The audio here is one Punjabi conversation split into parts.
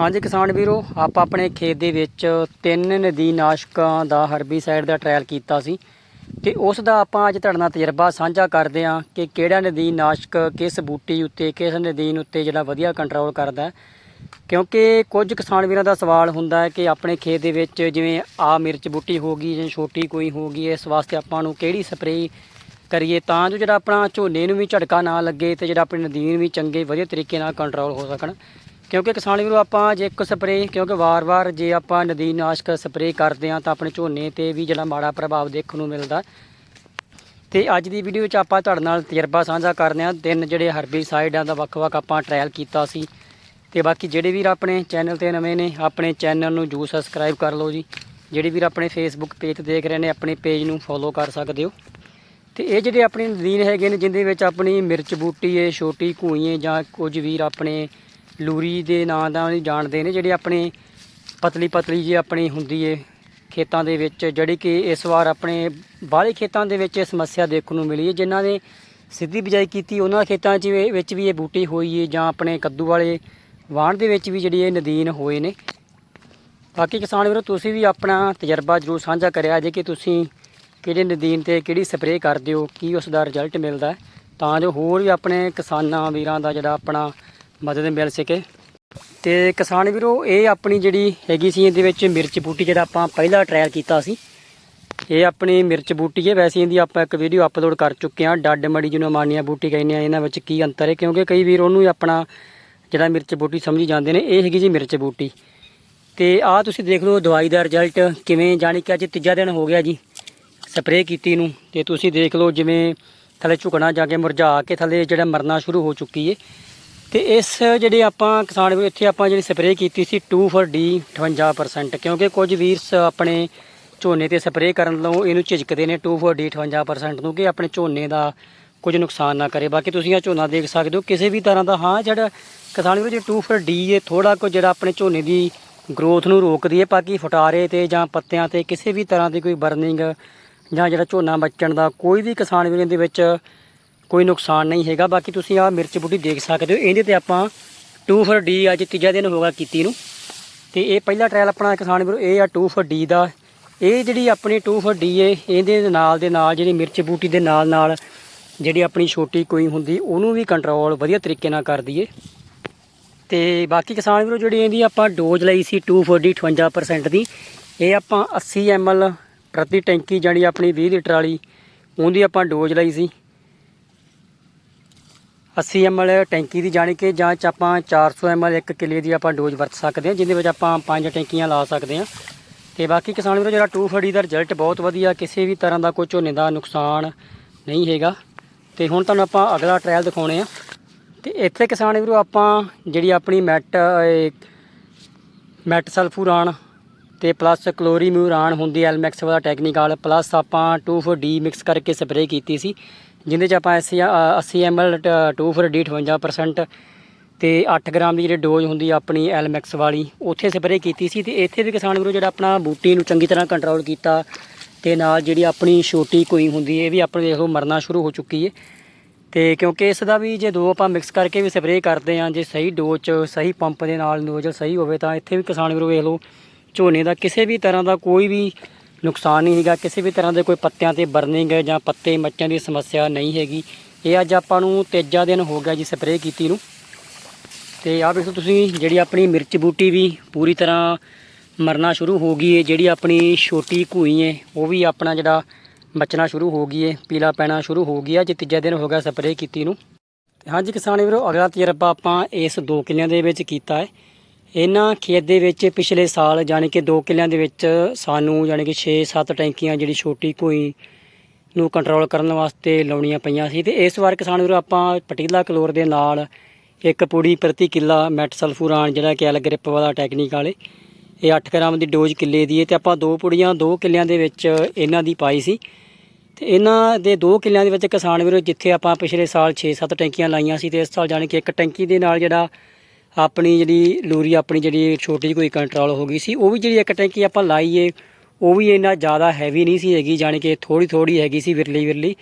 ਹਾਂਜੀ ਕਿਸਾਨ ਵੀਰੋ, ਆਪਾਂ ਆਪਣੇ ਖੇਤ ਦੇ ਵਿੱਚ ਤਿੰਨ ਨਦੀ ਨਾਸ਼ਕਾਂ ਦਾ ਹਰਬੀਸਾਈਡ ਦਾ ਟ੍ਰਾਇਲ ਕੀਤਾ ਸੀ ਤੇ ਉਸ ਦਾ ਆਪਾਂ ਅੱਜ ਤੁਹਾਡੇ ਨਾਲ ਤਜਰਬਾ ਸਾਂਝਾ ਕਰਦੇ ਹਾਂ ਕਿ ਕਿਹੜਾ ਨਦੀ ਨਾਸ਼ਕ ਕਿਸ ਬੂਟੀ ਉੱਤੇ, ਕਿਸ ਨਦੀਨ ਉੱਤੇ ਜਿਹੜਾ ਵਧੀਆ ਕੰਟਰੋਲ ਕਰਦਾ ਕਿਉਂਕਿ ਕੁਝ ਕਿਸਾਨ ਵੀਰਾਂ ਦਾ ਸਵਾਲ ਹੁੰਦਾ ਹੈ ਕਿ ਆਪਣੇ ਖੇਤ ਦੇ ਵਿੱਚ ਜਿਵੇਂ ਆ ਮਿਰਚ ਬੂਟੀ ਹੋ ਗਈ ਜਾਂ ਛੋਟੀ ਕੋਈ ਹੋ ਗਈ, ਇਸ ਵਾਸਤੇ ਆਪਾਂ ਨੂੰ ਕਿਹੜੀ ਸਪਰੇਅ ਕਰੀਏ ਤਾਂ ਜੋ ਜਿਹੜਾ ਆਪਣਾ ਝੋਨੇ ਨੂੰ ਵੀ ਝਟਕਾ ਨਾ ਲੱਗੇ ਤੇ ਜਿਹੜਾ ਆਪਣੀ ਨਦੀਨ ਵੀ ਚੰਗੇ, ਵਧੀਆ ਤਰੀਕੇ ਨਾਲ ਕੰਟਰੋਲ ਹੋ ਸਕਣ। ਕਿਉਂਕਿ ਕਿਸਾਨ ਵੀਰੋ, ਆਪਾਂ ਜੇ ਇੱਕ ਸਪਰੇਅ, ਕਿਉਂਕਿ ਵਾਰ-ਵਾਰ ਜੇ ਆਪਾਂ ਨਦੀਨ ਨਾਸ਼ਕ ਸਪਰੇਅ ਕਰਦੇ ਹਾਂ ਤਾਂ ਆਪਣੇ ਝੋਨੇ ਤੇ ਵੀ ਜਿਹੜਾ ਮਾੜਾ ਪ੍ਰਭਾਵ ਦੇਖਣ ਨੂੰ ਮਿਲਦਾ। ਤੇ ਅੱਜ ਦੀ ਵੀਡੀਓ ਵਿੱਚ ਆਪਾਂ ਤੁਹਾਡੇ ਨਾਲ ਤਜਰਬਾ ਸਾਂਝਾ ਕਰਦੇ ਹਾਂ। ਤਿੰਨ ਜਿਹੜੇ ਹਰਬੀਸਾਈਡਾਂ ਦਾ ਵੱਖ-ਵੱਖ ਆਪਾਂ ਟ੍ਰਾਇਲ ਕੀਤਾ ਸੀ। ਤੇ ਬਾਕੀ ਜਿਹੜੇ ਵੀਰ ਆਪਣੇ ਚੈਨਲ ਤੇ ਨਵੇਂ ਨੇ, ਆਪਣੇ ਚੈਨਲ ਨੂੰ ਜੂ ਸਬਸਕ੍ਰਾਈਬ ਕਰ ਲਓ ਜੀ। ਜਿਹੜੇ ਵੀਰ ਆਪਣੇ ਫੇਸਬੁੱਕ ਪੇਜ ਤੇ ਦੇਖ ਰਹੇ ਨੇ, ਆਪਣੇ ਪੇਜ ਨੂੰ ਫੋਲੋ ਕਰ ਸਕਦੇ ਹੋ। ਤੇ ਇਹ ਜਿਹੜੇ ਆਪਣੇ ਨਦੀਨ ਹੈਗੇ ਨੇ, ਜਿੰਦੇ ਵਿੱਚ ਆਪਣੀ ਮਿਰਚ ਬੂਟੀ ਏ, ਛੋਟੀ ਘੂਈਏ ਜਾਂ ਕੁਝ ਵੀਰ ਆਪਣੇ ਲੂਰੀ ਦੇ ਨਾਂ ਦਾ ਵੀ ਜਾਣਦੇ ਨੇ, ਜਿਹੜੇ ਆਪਣੇ ਪਤਲੀ ਪਤਲੀ ਜੀ ਆਪਣੀ ਹੁੰਦੀ ਏ ਖੇਤਾਂ ਦੇ ਵਿੱਚ, ਜਿਹੜੀ ਕਿ ਇਸ ਵਾਰ ਆਪਣੇ ਬਾਹਲੇ ਖੇਤਾਂ ਦੇ ਵਿੱਚ ਇਹ ਸਮੱਸਿਆ ਦੇਖਣ ਨੂੰ ਮਿਲੀ ਹੈ ਜਿਨ੍ਹਾਂ ਨੇ ਸਿੱਧੀ ਬਿਜਾਈ ਕੀਤੀ, ਉਹਨਾਂ ਖੇਤਾਂ 'ਚ ਵਿੱਚ ਵੀ ਇਹ ਬੂਟੀ ਹੋਈ ਏ, ਜਾਂ ਆਪਣੇ ਕੱਦੂ ਵਾਲੇ ਵਾਣ ਦੇ ਵਿੱਚ ਵੀ ਜਿਹੜੀ ਇਹ ਨਦੀਨ ਹੋਏ ਨੇ। ਬਾਕੀ ਕਿਸਾਨ ਵੀਰੋ, ਤੁਸੀਂ ਵੀ ਆਪਣਾ ਤਜਰਬਾ ਜ਼ਰੂਰ ਸਾਂਝਾ ਕਰਿਆ ਜੇ ਕਿ ਤੁਸੀਂ ਕਿਹੜੇ ਨਦੀਨ ਤੇ ਕਿਹੜੀ ਸਪਰੇਅ ਕਰਦੇ ਹੋ, ਕੀ ਉਸ ਦਾ ਰਿਜ਼ਲਟ ਮਿਲਦਾ ਤਾਂ ਜੋ ਹੋਰ ਵੀ ਆਪਣੇ ਕਿਸਾਨਾਂ ਵੀਰਾਂ ਦਾ ਜਿਹੜਾ ਆਪਣਾ ਮਦਦ ਮਿਲ ਸਕੇ। ਤੇ ਕਿਸਾਨ ਵੀਰੋ, ਇਹ ਆਪਣੀ ਜਿਹੜੀ ਹੈਗੀ ਸੀ ਇਹਦੇ ਵਿੱਚ ਮਿਰਚ ਬੂਟੀ ਜਿਹੜਾ ਆਪਾਂ ਪਹਿਲਾ ਟ੍ਰਾਇਲ ਕੀਤਾ ਸੀ, ਇਹ ਆਪਣੀ ਮਿਰਚ ਬੂਟੀ ਹੈ। ਵੈਸੇ ਇਹਦੀ ਆਪਾਂ ਇੱਕ ਵੀਡੀਓ ਅਪਲੋਡ ਕਰ ਚੁੱਕੇ ਹਾਂ। ਡੱਡ ਮੜੀ ਜਿਹਨੂੰ ਮਾਨੀਆਂ ਬੂਟੀ ਕਹਿੰਦੇ ਆ ਇਹਨਾਂ ਵਿੱਚ ਕੀ ਅੰਤਰ ਹੈ, ਕਿਉਂਕਿ ਕਈ ਵੀਰ ਉਹਨੂੰ ਆਪਣਾ ਜਿਹੜਾ ਮਿਰਚ ਬੂਟੀ ਸਮਝੀ ਜਾਂਦੇ ਨੇ, ਇਹ ਹੈਗੀ ਜੀ ਮਿਰਚ ਬੂਟੀ। ਤੇ ਆਹ ਤੁਸੀਂ ਦੇਖ ਲਓ ਦਵਾਈ ਦਾ ਰਿਜ਼ਲਟ ਕਿਵੇਂ, ਜਾਣੀ ਕਿ ਅੱਜ ਤੀਜਾ ਦਿਨ ਹੋ ਗਿਆ ਜੀ ਸਪਰੇਅ ਕੀਤੀ ਨੂੰ। ਤੇ ਤੁਸੀਂ ਦੇਖ ਲਓ ਜਿਵੇਂ ਥੱਲੇ ਝੁਕਣਾ ਜਾ ਕੇ ਮੁਰਝਾ ਕੇ ਥੱਲੇ ਜਿਹੜਾ ਮਰਨਾ ਸ਼ੁਰੂ ਹੋ ਚੁੱਕੀ ਏ। ਤੇ ਇਸ ਜਿਹੜੇ ਆਪਾਂ ਕਿਸਾਨ ਵੀ ਇੱਥੇ ਆਪਾਂ ਜਿਹੜੀ ਸਪਰੇਅ ਕੀਤੀ ਸੀ 2 ਫੋਰ ਡੀ 58% ਕਿਉਂਕਿ ਕੁਝ ਵੀਰ ਆਪਣੇ ਝੋਨੇ ਤੇ ਸਪਰੇਅ ਕਰਨ ਤੋਂ ਇਹਨੂੰ ਝਿਜਕਦੇ ਨੇ 2 ਫੋਰ ਡੀ 58% ਨੂੰ, ਕਿ ਆਪਣੇ ਝੋਨੇ ਦਾ ਕੁਝ ਨੁਕਸਾਨ ਨਾ ਕਰੇ। ਬਾਕੀ ਤੁਸੀਂ ਇਹ ਝੋਨਾ ਦੇਖ ਸਕਦੇ ਹੋ, ਕਿਸੇ ਵੀ ਤਰ੍ਹਾਂ ਦਾ, ਹਾਂ, ਜਿਹੜਾ ਕਿਸਾਨ ਵੀਰ, ਜੇ 2 ਫੋਰ ਡੀ ਇਹ ਥੋੜਾ ਕੁ ਜਿਹੜਾ ਆਪਣੇ ਝੋਨੇ ਦੀ ਗਰੋਥ ਨੂੰ ਰੋਕਦੀ ਹੈ, ਬਾਕੀ ਫਟਾਰੇ ਤੇ ਜਾਂ ਪੱਤਿਆਂ ਤੇ ਕਿਸੇ ਵੀ ਤਰ੍ਹਾਂ ਦੀ ਕੋਈ ਬਰਨਿੰਗ ਜਾਂ ਜਿਹੜਾ ਝੋਨਾ ਬਚਣ ਦਾ, ਕੋਈ ਵੀ ਕਿਸਾਨ ਵੀਰ ਦੇ ਵਿੱਚ ਕੋਈ ਨੁਕਸਾਨ ਨਹੀਂ ਹੈਗਾ। ਬਾਕੀ ਤੁਸੀਂ ਆ ਮਿਰਚ ਬੁੱਢੀ ਦੇਖ ਸਕਦੇ ਹੋ। ਇਹਦੇ ਤੇ ਆਪਾਂ 2 ਫਰ ਡੀ ਅੱਜ ਤੀਜਾ ਦਿਨ ਹੋਗਾ ਕੀਤੀ ਨੂੰ। ਤੇ ਇਹ ਪਹਿਲਾ ਟ੍ਰਾਇਲ ਆਪਣਾ ਕਿਸਾਨ ਵੀਰੋ, ਇਹ ਆ 2 ਫਰ ਡੀ ਦਾ। ਇਹ ਜਿਹੜੀ ਆਪਣੀ 2 ਫਰ ਡੀ ਏ, ਇਹਦੇ ਨਾਲ ਦੇ ਨਾਲ ਜਿਹੜੀ ਮਿਰਚ ਬੂਟੀ ਦੇ ਨਾਲ ਨਾਲ ਜਿਹੜੀ ਆਪਣੀ ਛੋਟੀ ਕੋਈ ਹੁੰਦੀ, ਉਹਨੂੰ ਵੀ ਕੰਟਰੋਲ ਵਧੀਆ ਤਰੀਕੇ ਨਾਲ ਕਰਦੀ ਏ। ਤੇ ਬਾਕੀ ਕਿਸਾਨ ਵੀਰੋ, ਜਿਹੜੀ ਇਹਦੀ ਆਪਾਂ ਡੋਜ਼ ਲਈ ਸੀ 240 58% ਦੀ, ਇਹ ਆਪਾਂ 80 ਐਮਐਲ ਪ੍ਰਤੀ ਟੈਂਕੀ ਜਿਹੜੀ ਆਪਣੀ 20 ਲੀਟਰ ਵਾਲੀ, ਉਹਦੀ ਆਪਾਂ ਡੋਜ਼ ਲਈ ਸੀ। 80 ml ਟੈਂਕੀ ਦੀ ਜਾਣੀ ਕਿ ਜਾਂ ਚ ਆਪਾਂ 400 ml ਇੱਕ ਕਿੱਲੇ ਦੀ ਆਪਾਂ ਡੋਜ਼ ਵਰਤ ਸਕਦੇ ਹਾਂ ਜਿਹਦੇ ਵਿੱਚ ਆਪਾਂ ਪੰਜ ਟੈਂਕੀਆਂ ਲਾ ਸਕਦੇ ਹਾਂ। ਤੇ ਬਾਕੀ ਕਿਸਾਨ ਵੀਰੋ ਜਿਹੜਾ 2 ਫੜੀ ਦਾ ਰਿਜ਼ਲਟ ਬਹੁਤ ਵਧੀਆ ਕਿਸੇ ਵੀ ਤਰ੍ਹਾਂ ਦਾ ਕੋਈ ਝੋਨੇ ਦਾ ਨੁਕਸਾਨ ਨਹੀਂ ਹੈਗਾ। ਤੇ ਹੁਣ ਤੁਹਾਨੂੰ ਆਪਾਂ ਅਗਲਾ ਟ੍ਰਾਇਲ ਦਿਖਾਉਣੇ ਆ ਤੇ ਇੱਥੇ ਕਿਸਾਨ ਵੀਰੋ ਆਪਾਂ ਜਿਹੜੀ ਆਪਣੀ ਮੈਟ ਇਹ ਮੈਟ ਸਲਫੂਰਾਨ ਤੇ ਪਲੱਸ ਕਲੋਰੀਮਿਊਰਾਨ ਹੁੰਦੀ ਐਲਮੈਕਸ ਵਾਲਾ ਟੈਕਨੀਕਲ ਪਲੱਸ ਆਪਾਂ 2,4-D ਮਿਕਸ ਕਰਕੇ ਸਪਰੇਅ ਕੀਤੀ ਸੀ। ਜਿਹਦੇ ਚ ਆਪਾਂ 80 80 ml 2,4-D 58% ਤੇ 8 ਗ੍ਰਾਮ ਦੀ ਜਿਹੜੀ ਡੋਜ਼ ਹੁੰਦੀ ਆ ਆਪਣੀ ਐਲਮੈਕਸ ਵਾਲੀ ਉੱਥੇ ਸਪਰੇਅ ਕੀਤੀ ਸੀ ਤੇ ਇੱਥੇ ਵੀ ਕਿਸਾਨ ਵੀਰੋ ਜਿਹੜਾ ਆਪਣਾ ਬੂਟੀ ਨੂੰ ਚੰਗੀ ਤਰ੍ਹਾਂ ਕੰਟਰੋਲ ਕੀਤਾ ਤੇ ਨਾਲ ਜਿਹੜੀ ਆਪਣੀ ਛੋਟੀ ਕੋਈ ਹੁੰਦੀ ਇਹ ਵੀ ਆਪਣੇ ਦੇਖ ਲਓ ਮਰਨਾ ਸ਼ੁਰੂ ਹੋ ਚੁੱਕੀ ਹੈ ਤੇ ਕਿਉਂਕਿ ਇਸ ਦਾ ਵੀ ਜੇ ਦੋ ਆਪਾਂ ਮਿਕਸ ਕਰਕੇ ਵੀ ਸਪਰੇਅ ਕਰਦੇ ਹਾਂ ਜੇ ਸਹੀ ਡੋਜ਼ ਚ ਸਹੀ ਪੰਪ ਦੇ ਨਾਲ ਨੋਜ਼ਲ ਸਹੀ ਹੋਵੇ ਤਾਂ ਇੱਥੇ ਵੀ ਕਿਸਾਨ ਵੀਰੋ ਵੇਖ ਲਓ ਝੋਨੇ ਦਾ ਕਿਸੇ ਵੀ ਤਰ੍ਹਾਂ ਦਾ ਕੋਈ ਵੀ ਨੁਕਸਾਨ ਨਹੀਂ ਹੈਗਾ, ਕਿਸੇ ਵੀ ਤਰ੍ਹਾਂ ਦੇ ਕੋਈ ਪੱਤਿਆਂ ਤੇ ਬਰਨਿੰਗ ਜਾਂ ਪੱਤੇ ਮੱਚਣ ਦੀ ਸਮੱਸਿਆ ਨਹੀਂ ਹੈਗੀ। ਇਹ ਅੱਜ ਆਪਾਂ ਨੂੰ ਤੀਜਾ ਦਿਨ ਹੋ ਗਿਆ ਜੀ ਸਪਰੇਅ ਕੀਤੀ ਨੂੰ। ਤੇ ਆਹ ਵੇਖੋ ਤੁਸੀਂ, ਜਿਹੜੀ ਆਪਣੀ ਮਿਰਚ ਬੂਟੀ ਵੀ ਪੂਰੀ ਤਰ੍ਹਾਂ ਮਰਨਾ ਸ਼ੁਰੂ ਹੋ ਗਈ ਹੈ ਜਿਹੜੀ ਆਪਣੀ ਛੋਟੀ ਘੂਈ ਹੈ ਉਹ ਵੀ ਆਪਣਾ ਜਿਹੜਾ ਬਚਣਾ ਸ਼ੁਰੂ ਹੋ ਗਈ ਹੈ ਪੀਲਾ ਪੈਣਾ ਸ਼ੁਰੂ ਹੋ ਗਿਆ ਜੇ ਤੀਜਾ ਦਿਨ ਹੋ ਗਿਆ ਸਪਰੇਅ ਕੀਤੀ ਨੂੰ। ਹਾਂਜੀ ਕਿਸਾਨ ਵੀਰੋ, ਅਗਲਾ ਤਜਰਬਾ ਆਪਾਂ ਇਸ ਦੋ ਕਿੱਲਿਆਂ ਦੇ ਵਿੱਚ ਕੀਤਾ ਹੈ ਇਹਨਾਂ ਖੇਤ ਦੇ ਵਿੱਚ ਪਿਛਲੇ ਸਾਲ ਜਾਣੀ ਕਿ ਦੋ ਕਿੱਲਿਆਂ ਦੇ ਵਿੱਚ ਸਾਨੂੰ ਜਾਣੀ ਕਿ 6-7 ਟੈਂਕੀਆਂ ਜਿਹੜੀ ਛੋਟੀ ਘੂਈ ਨੂੰ ਕੰਟਰੋਲ ਕਰਨ ਵਾਸਤੇ ਲਾਉਣੀਆਂ ਪਈਆਂ ਸੀ ਤੇ ਇਸ ਵਾਰ ਕਿਸਾਨ ਵੀਰੋ ਆਪਾਂ ਪਟੀਲਾ ਕਲੋਰ ਦੇ ਨਾਲ ਇੱਕ ਪੁੜੀ ਪ੍ਰਤੀ ਕਿੱਲਾ ਮੈਟ ਸਲਫੂਰਾਨ ਜਿਹੜਾ ਕਿ ਐਲ ਗ੍ਰਿਪ ਵਾਲਾ ਟੈਕਨੀਕ ਵਾਲੇ, ਇਹ 8 ਗ੍ਰਾਮ ਦੀ ਡੋਜ਼ ਕਿੱਲੇ ਦੀ ਹੈ ਤੇ ਆਪਾਂ ਦੋ ਪੁੜੀਆਂ ਦੋ ਕਿੱਲਿਆਂ ਦੇ ਵਿੱਚ ਇਹਨਾਂ ਦੀ ਪਾਈ ਸੀ। ਤੇ ਇਹਨਾਂ ਦੇ ਦੋ ਕਿੱਲਿਆਂ ਦੇ ਵਿੱਚ ਕਿਸਾਨ ਵੀਰੋ ਜਿੱਥੇ ਆਪਾਂ ਪਿਛਲੇ ਸਾਲ 6-7 ਟੈਂਕੀਆਂ ਲਾਈਆਂ ਸੀ ਤੇ ਇਸ ਸਾਲ ਜਾਣੀ ਕਿ ਇੱਕ ਟੈਂਕੀ ਦੇ ਨਾਲ ਜਿਹੜਾ ਆਪਣੀ ਜਿਹੜੀ ਲੂਰੀ, ਆਪਣੀ ਜਿਹੜੀ ਛੋਟੀ ਜਿਹੀ ਕੋਈ ਕੰਟਰੋਲ ਹੋ ਗਈ ਸੀ, ਉਹ ਵੀ ਜਿਹੜੀ ਇੱਕ ਟੈਂਕੀ ਆਪਾਂ ਲਾਈਏ, ਉਹ ਵੀ ਇੰਨਾ ਜ਼ਿਆਦਾ ਹੈਵੀ ਨਹੀਂ ਸੀ ਹੈਗੀ, ਜਾਣੀ ਕਿ ਥੋੜੀ ਥੋੜੀ ਹੈਗੀ ਸੀ ਵਿਰਲੀ ਵਿਰਲੀ।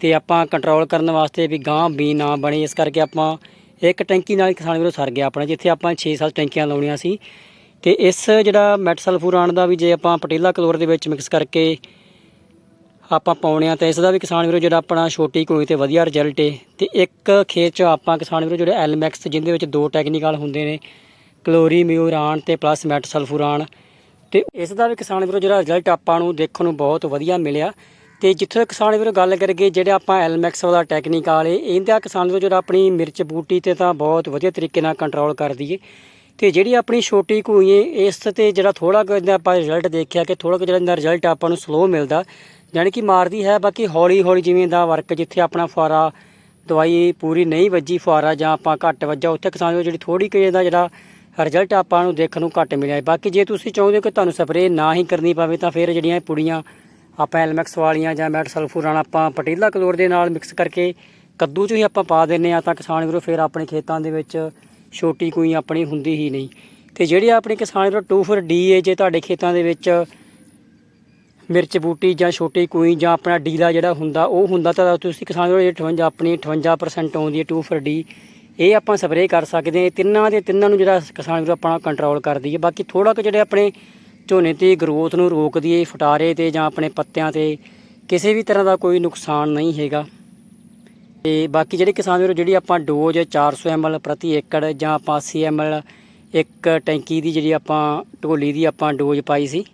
ਤੇ ਆਪਾਂ ਕੰਟਰੋਲ ਕਰਨ ਵਾਸਤੇ ਵੀ ਗਾਂ ਵੀ ਨਾ ਬਣੇ, ਇਸ ਕਰਕੇ ਆਪਾਂ ਇੱਕ ਟੈਂਕੀ ਨਾਲ ਹੀ ਕਿਸਾਨ ਵੀਰੋ ਸਰ ਗਿਆ ਆਪਣਾ, ਜਿੱਥੇ ਆਪਾਂ 6-7 ਟੈਂਕੀਆਂ ਲਾਉਣੀਆਂ ਸੀ। ਤੇ ਇਸ ਜਿਹੜਾ ਮੈਟ ਸਲਫੂਰਾਨ ਦਾ ਵੀ ਜੇ ਆਪਾਂ ਪਟੇਲਾ ਕਲੋਰ ਦੇ ਵਿੱਚ ਮਿਕਸ ਕਰਕੇ ਆਪਾਂ ਪਾਉਣੇ ਆ ਤਾਂ ਇਸ ਦਾ ਵੀ ਕਿਸਾਨ ਵੀਰੋ ਜਿਹੜਾ ਆਪਣਾ ਛੋਟੀ ਕੋਈ ਤੇ ਵਧੀਆ ਰਿਜ਼ਲਟ ਏ। ਤੇ ਇੱਕ ਖੇਤ 'ਚ ਆਪਾਂ ਕਿਸਾਨ ਵੀਰੋ ਜਿਹੜੇ ਐਲਮੈਕਸ ਜਿੰਦੇ ਵਿੱਚ ਦੋ ਟੈਕਨੀਕਲ ਹੁੰਦੇ ਨੇ ਕਲੋਰੀਮਿਊਰਾਨ ਤੇ ਪਲੱਸ ਮੈਟ ਸਲਫੂਰਾਨ ਤੇ ਇਸ ਦਾ ਵੀ ਕਿਸਾਨ ਵੀਰੋ ਜਿਹੜਾ ਰਿਜ਼ਲਟ ਆਪਾਂ ਨੂੰ ਦੇਖਣ ਨੂੰ ਬਹੁਤ ਵਧੀਆ ਮਿਲਿਆ। ਤੇ ਜਿੱਥੇ ਕਿਸਾਨ ਵੀਰੋ ਗੱਲ ਕਰੀਏ, ਜਿਹੜੇ ਆਪਾਂ ਐਲਮੈਕਸ ਵਾਲਾ ਟੈਕਨੀਕਲ ਏ, ਇਹਦਾ ਕਿਸਾਨ ਵੀਰੋ ਜਿਹੜਾ ਆਪਣੀ ਮਿਰਚ ਬੂਟੀ ਤੇ ਤਾਂ ਬਹੁਤ ਵਧੀਆ ਤਰੀਕੇ ਨਾਲ ਕੰਟਰੋਲ ਕਰਦੀ ਏ। ਤੇ ਜਿਹੜੀ ਆਪਣੀ ਛੋਟੀ ਘੂਈ ਹੈ ਇਸ ਤੇ ਜਿਹੜਾ ਥੋੜਾ ਕੁ ਇਹਦਾ ਆਪਾਂ ਰਿਜ਼ਲਟ ਦੇਖਿਆ ਕਿ ਥੋੜਾ ਕੁ ਜਿਹੜਾ ਇਹਦਾ ਰਿਜ਼ਲਟ ਆਪਾਂ ਨੂੰ ਸਲੋ ਮਿਲਦਾ ਯਾਨੀ ਕਿ ਮਾਰਦੀ ਹੈ ਬਾਕੀ ਹੌਲੀ ਹੌਲੀ ਜਿਵੇਂ ਦਾ ਵਰਕ ਜਿੱਥੇ ਆਪਣਾ ਫੁਆਰਾ ਦਵਾਈ ਪੂਰੀ ਨਹੀਂ ਵੱਜੀ ਫੁਆਰਾ ਜਾਂ ਆਪਾਂ ਘੱਟ ਵੱਜਾ, ਉੱਥੇ ਕਿਸਾਨ ਵੀਰੋ ਜਿਹੜੀ ਥੋੜੀ ਕੁ ਇਹਦਾ ਜਿਹੜਾ ਰਿਜ਼ਲਟ ਆਪਾਂ ਨੂੰ ਦੇਖਣ ਨੂੰ ਘੱਟ ਮਿਲਿਆ ਬਾਕੀ ਜੇ ਤੁਸੀਂ ਚਾਹੁੰਦੇ ਹੋ ਕਿ ਤੁਹਾਨੂੰ ਸਪਰੇਅ ਨਾ ਹੀ ਕਰਨੀ ਪਵੇ ਤਾਂ ਫਿਰ ਜਿਹੜੀਆਂ ਪੁੜੀਆਂ ਆਪਾਂ ਐਲਮੈਕਸ ਵਾਲੀਆਂ ਜਾਂ ਮੈਟ ਸਲਫੂਰਾਨ ਆਪਾਂ ਪਟੀਲਾ ਕਲੋਰ ਦੇ ਨਾਲ ਮਿਕਸ ਕਰਕੇ ਕੱਦੂ 'ਚ ਹੀ ਆਪਾਂ ਪਾ ਦਿੰਨੇ ਆ ਤਾਂ ਕਿਸਾਨ ਵੀਰੋ ਫਿਰ ਆਪਣੇ ਖੇਤਾਂ ਦੇ ਵਿੱਚ ਛੋਟੀ ਕੋਈ ਆਪਣੀ ਹੁੰਦੀ ਹੀ ਨਹੀਂ। ਤੇ ਜਿਹੜੀ ਆਪਣੇ ਕਿਸਾਨ ਵੀਰੋ 2 ਫਿਰ ਡੀ ਏ ਜੇ ਤੁਹਾਡੇ ਖੇਤਾਂ ਦੇ ਵਿੱਚ ਮਿਰਚ ਬੂਟੀ ਜਾਂ ਛੋਟੀ ਕੋਈ ਜਾਂ ਆਪਣਾ ਡੀਲਾ ਜਿਹੜਾ ਹੁੰਦਾ, ਉਹ ਹੁੰਦਾ ਤਾਂ ਤੁਸੀਂ ਕਿਸਾਨ ਵੀਰੋ ਇਹ 58 ਆਪਣੀ 58% ਆਉਂਦੀ ਹੈ 2 ਫਿਰ ਡੀ। ਇਹ ਆਪਾਂ ਸਪਰੇਅ ਕਰ ਸਕਦੇ ਹਾਂ, ਇਹ ਤਿੰਨਾਂ ਦੇ ਤਿੰਨਾਂ ਨੂੰ ਜਿਹੜਾ ਕਿਸਾਨ ਵੀਰੋ ਆਪਣਾ ਕੰਟਰੋਲ ਕਰਦੀ ਹੈ। ਬਾਕੀ ਥੋੜਾ ਕੁ ਜਿਹੜੇ ਆਪਣੇ ਝੋਨੇ ਦੀ ਗਰੋਥ ਨੂੰ ਰੋਕਦੀ ਹੈ ਫਟਾਰੇ ਤੇ ਜਾਂ ਆਪਣੇ ਪੱਤਿਆਂ ਤੇ, ਕਿਸੇ ਵੀ ਤਰ੍ਹਾਂ ਦਾ ਕੋਈ ਨੁਕਸਾਨ ਨਹੀਂ ਹੈਗਾ। ਤੇ ਬਾਕੀ ਜਿਹੜੇ ਕਿਸਾਨ ਵੀਰੋ, ਜਿਹੜੀ ਆਪਾਂ ਡੋਜ਼ 400 ml ਪ੍ਰਤੀ ਏਕੜ ਜਾਂ ਆਪਾਂ 80 ml ਇੱਕ ਟੈਂਕੀ ਦੀ ਜਿਹੜੀ ਆਪਾਂ ਢੋਲੀ ਦੀ ਆਪਾਂ ਡੋਜ਼ ਪਾਈ ਸੀ